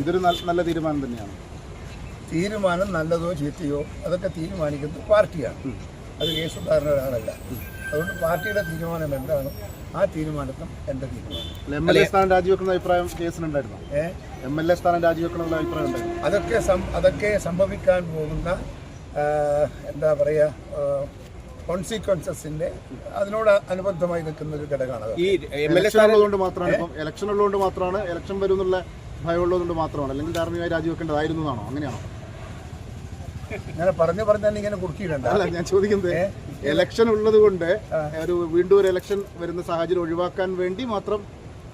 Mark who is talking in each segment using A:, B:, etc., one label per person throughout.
A: ഇതൊരു നല്ല- തീരുമാനം തന്നെയാണ്.
B: തീരുമാനം നല്ലതോ ചീത്തയോ അതൊക്കെ തീരുമാനിക്കുന്നത് പാർട്ടിയാണ്. അത് കെ സുധാകരൻ ഒരാളല്ല അതുകൊണ്ട് പാർട്ടിയുടെ തീരുമാനം എന്താണ്? ആ തീരുമാനത്തും എന്റെ തീരുമാനം.
A: എം എൽ എ സ്ഥാനം രാജിവെക്കുന്ന അഭിപ്രായം കേസിനുണ്ടായിരുന്നു എം എൽ എ സ്ഥാനം രാജിവെക്കണമെന്നുള്ള അഭിപ്രായം ഉണ്ടായിരുന്നു
B: അതൊക്കെ അതൊക്കെ സംഭവിക്കാൻ പോകുന്ന എന്താ പറയുക കോൺസിക്വൻസസിന്റെ അതിനോട് അനുബന്ധമായി നിൽക്കുന്ന ഒരു ഘടകമാണ്
C: ഈ എം എൽ എ
A: സ്ഥാനം ഉള്ളതുകൊണ്ട് മാത്രമാണ് ഇപ്പം ഇലക്ഷൻ ഉള്ളതുകൊണ്ട് മാത്രമാണ് ഇലക്ഷൻ വരും എന്നുള്ള ഭയം ഉള്ളതുകൊണ്ട് മാത്രമാണ്. അല്ലെങ്കിൽ ധാർമ്മികമായി രാജിവെക്കേണ്ടതായിരുന്നു എന്നാണോ? അങ്ങനെയാണോ?
B: ഇങ്ങനെ പറഞ്ഞു പറഞ്ഞു തന്നെ ഇങ്ങനെ കുറുക്കിയിടണ്ട
A: അല്ല ഞാൻ ചോദിക്കുന്നത് എലക്ഷൻ ഉള്ളത് കൊണ്ട് ഒരു വീണ്ടും ഒരു എലക്ഷൻ വരുന്ന സാഹചര്യം ഒഴിവാക്കാൻ വേണ്ടി മാത്രം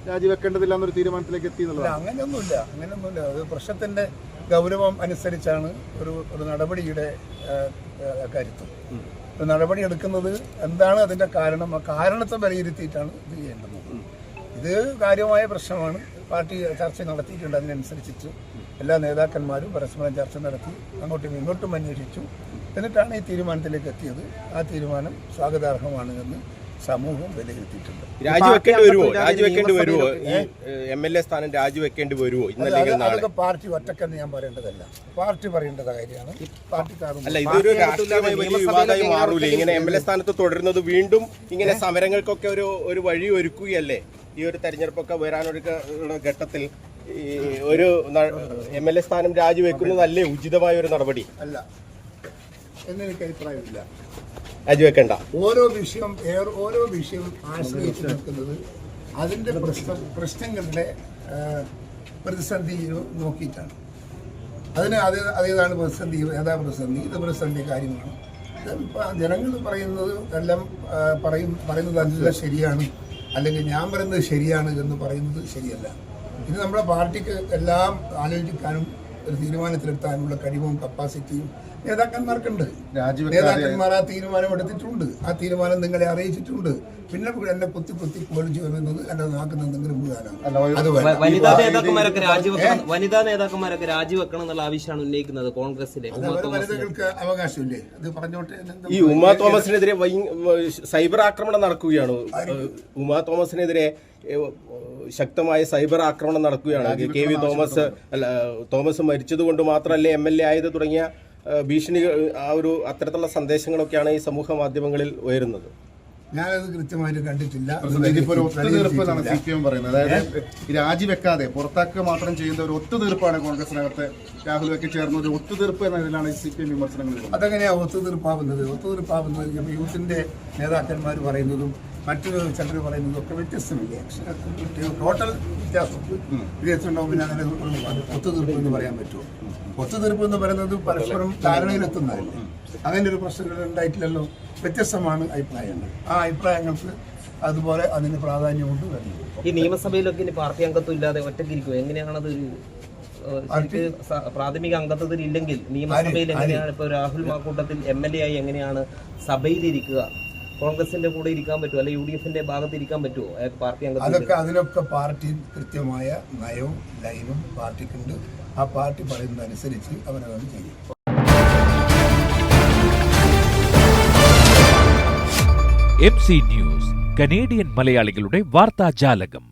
A: രാജിവെക്കേണ്ടതില്ല എന്നൊരു തീരുമാനത്തിലേക്ക് എത്തി എന്നുള്ളത്
B: അങ്ങനെയൊന്നുമില്ല അങ്ങനെയൊന്നുമില്ല. അത് പ്രശ്നത്തിന്റെ ഗൗരവം അനുസരിച്ചാണ് ഒരു ഒരു നടപടിയുടെ കാര്യത്തിൽ ഒരു നടപടി എടുക്കുന്നത് എന്താണ് അതിന്റെ കാരണം ആ കാരണത്തെ വിലയിരുത്തിയിട്ടാണ് ഇത് ചെയ്യേണ്ടത്. ഇത് കാര്യമായ പ്രശ്നമാണ്. പാർട്ടി ചർച്ച നടത്തിയിട്ടുണ്ട് അതിനനുസരിച്ചിട്ട്. എല്ലാ നേതാക്കന്മാരും പരസ്പരം ചർച്ച നടത്തി അങ്ങോട്ടും ഇങ്ങോട്ടും അന്വേഷിച്ചു. എന്നിട്ടാണ് ഈ തീരുമാനത്തിലേക്ക് എത്തിയത്. ആ തീരുമാനം സ്വാഗതാർഹമാണ് എന്ന് സമൂഹം വിലയിരുത്തിയിട്ടുണ്ട്.
C: രാജിവെക്കേണ്ടി വരുമോ രാജിവെക്കേണ്ടി വരുമോ എം എൽ എ സ്ഥാനം രാജിവെക്കേണ്ടി വരുമോ
B: അതൊക്കെ പാർട്ടി ഒറ്റക്കെന്ന് ഞാൻ പറയേണ്ടതല്ല. പാർട്ടി പറയേണ്ട കാര്യമാണ്. പാർട്ടിക്കാരും
C: അല്ല ഇതൊരു രാഷ്ട്രീയമായി വലിയ വിവാദമായി മാറൂലേ? ഇങ്ങനെ എം എൽ എ സ്ഥാനത്ത് തുടരുന്നത് വീണ്ടും ഇങ്ങനെ സമരങ്ങൾക്കൊക്കെ ഒരു ഒരു വഴി ഒരുക്കുകയല്ലേ? ഈ ഒരു തെരഞ്ഞെടുപ്പൊക്കെ വരാനൊരു ഘട്ടത്തിൽ ഈ ഒരു എം എൽ എ സ്ഥാനം രാജിവെക്കുന്നതല്ലേ ഉചിതമായ ഒരു നടപടി.
B: അല്ല. എന്നെനിക്ക് അഭിപ്രായമില്ല.
C: രാജിവെക്കണ്ട.
B: ഓരോ വിഷയം ഓരോ വിഷയം ആശ്രയിച്ച് നിൽക്കുന്നത് അതിന്റെ പ്രശ്ന പ്രശ്നങ്ങളുടെ പ്രതിസന്ധി നോക്കിയിട്ടാണ്. അതിന് അത് അതേതാണ് പ്രതിസന്ധി ഏതാ പ്രതിസന്ധി? ഇത് പ്രതിസന്ധി കാര്യമാണ്. ജനങ്ങൾ പറയുന്നത് എല്ലാം പറയും പറയുന്നത് എല്ലാം ശരിയാണ്. അല്ലെങ്കിൽ ഞാൻ പറയുന്നത് ശരിയാണ് എന്ന് പറയുന്നത് ശരിയല്ല. ഇത് നമ്മുടെ പാർട്ടിക്ക് എല്ലാം ആലോചിക്കാനും ഒരു തീരുമാനത്തിലെത്താനുള്ള കഴിവും കപ്പാസിറ്റിയും നേതാക്കന്മാർക്കുണ്ട്. നേതാക്കന്മാർ ആ തീരുമാനം എടുത്തിട്ടുണ്ട് ആ തീരുമാനം നിങ്ങളെ അറിയിച്ചിട്ടുണ്ട്. പിന്നെ എന്നെ കുത്തി കുത്തി പൊളിച്ചു വരുന്നത് എന്റെ നാക്കുന്ന എന്തെങ്കിലും വീഴാനാണ്
D: വനിതാ നേതാക്കന്മാരൊക്കെ രാജിവെക്കണം വനിതാ നേതാക്കന്മാരൊക്കെ രാജിവെക്കണം എന്നുള്ള ആവശ്യമാണ് ഉന്നയിക്കുന്നത് കോൺഗ്രസിലെ
B: വനിതകൾക്ക് അവകാശമില്ലേ? അത് പറഞ്ഞോട്ടെ.
C: ഈ ഉമാ തോമസിനെതിരെ സൈബർ ആക്രമണം നടക്കുകയാണ്. ഉമാ തോമസിനെതിരെ ശക്തമായ സൈബർ ആക്രമണം നടക്കുകയാണ്. കെ വി തോമസ് അല്ല തോമസ് മരിച്ചത് കൊണ്ട് മാത്രമല്ലേ എം എൽ എ ആയത് തുടങ്ങിയ ഭീഷണികൾ ആ ഒരു അത്തരത്തിലുള്ള സന്ദേശങ്ങളൊക്കെയാണ് ഈ സമൂഹ മാധ്യമങ്ങളിൽ ഉയരുന്നത്.
B: ഞാനത് കൃത്യമായിട്ട് കണ്ടിട്ടില്ല.
A: സി പി എം പറയുന്നത്. അതായത് രാജിവെക്കാതെ പുറത്താക്കുക മാത്രം ചെയ്യുന്ന ഒരു ഒത്തുതീർപ്പാണ് കോൺഗ്രസിനകത്ത് രാഹുൽ ഒക്കെ ചേർന്ന ഒരു ഒത്തുതീർപ്പ് എന്ന ഇതിലാണ് സി പി എം വിമർശനങ്ങൾ അതെങ്ങനെയാണ്
B: അതെങ്ങനെയാ ഒത്തുതീർപ്പാവുന്നത് ഒത്തുതീർപ്പാവുന്നത് യൂത്തിന്റെ നേതാക്കന്മാർ പറയുന്നതും മറ്റൊരു ചിലർ പറയുന്നത് ഒക്കെ വ്യത്യസ്തമില്ലേ ടോട്ടൽ വ്യത്യാസം. വ്യത്യാസം ഉണ്ടാവും പിന്നെ അങ്ങനെ ഒത്തുതീർപ്പ് എന്ന് പറയാൻ പറ്റുമോ? ഒത്തുതീർപ്പ് എന്ന് പറയുന്നത് പരസ്പരം ധാരണയിലെത്തുന്നതല്ലേ. അങ്ങനെ ഒരു പ്രശ്നങ്ങൾ ഉണ്ടായിട്ടില്ലല്ലോ. വ്യത്യസ്തമാണ് അഭിപ്രായങ്ങൾ. ആ അഭിപ്രായങ്ങൾക്ക് അതുപോലെ അതിന് പ്രാധാന്യം കൊണ്ട് വരുന്നത്.
D: ഈ നിയമസഭയിലൊക്കെ ഇനി പാർട്ടി അംഗത്വം ഇല്ലാതെ ഒറ്റയ്ക്കിരിക്കും എങ്ങനെയാണത് ഒരു പ്രാഥമിക അംഗത്വത്തിൽ ഇല്ലെങ്കിൽ നിയമസഭയിൽ എങ്ങനെയാണ് ഇപ്പൊ Rahul Mamkootathil M L A ആയി എങ്ങനെയാണ് സഭയിൽ ഇരിക്കുക കോൺഗ്രസിന്റെ കൂടെ ഇരിക്കാൻ പറ്റുമോ? അല്ലെ യു ഡി എഫിന്റെ ഭാഗത്ത് ഇരിക്കാൻ പറ്റുമോ? പാർട്ടി
B: അതൊക്കെ അതിനൊക്കെ പാർട്ടി കൃത്യമായ നയവും ലൈനും പാർട്ടിക്കുണ്ട്. ആ പാർട്ടി പറയുന്നതനുസരിച്ച് അവരത് ചെയ്യും.
E: എം സി ന്യൂസ് കനേഡിയൻ മലയാളികളുടെ വാർത്താജാലകം.